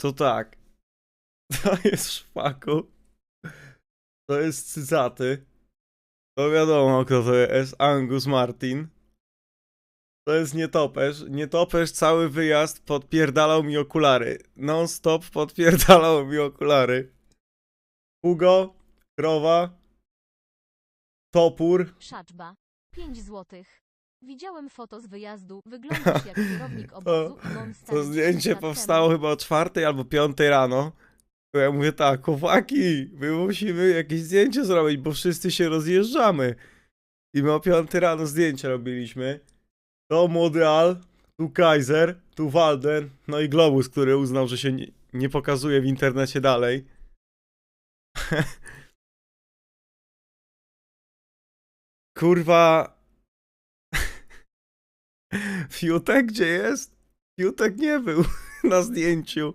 to tak. To jest szpaku. To jest cycaty. To wiadomo kto to jest. Angus Martin. To jest nietoperz. Nietoperz cały wyjazd podpierdalał mi okulary. Non stop podpierdalał mi okulary. Hugo, krowa, topór. Szaczba. 5 złotych. Widziałem foto z wyjazdu. Wyglądasz jak kierownik obozu. i on stary To 10 zdjęcie lat powstało temu. chyba o czwartej albo piątej rano. To ja mówię tak, chłopaki, my musimy jakieś zdjęcie zrobić, bo wszyscy się rozjeżdżamy. I my o piątej rano zdjęcia robiliśmy. To młody Al, tu Kaiser, tu Walden, no i Globus, który uznał, że się nie, nie pokazuje w internecie dalej. Kurwa. Fiutek gdzie jest? Fiutek nie był na zdjęciu.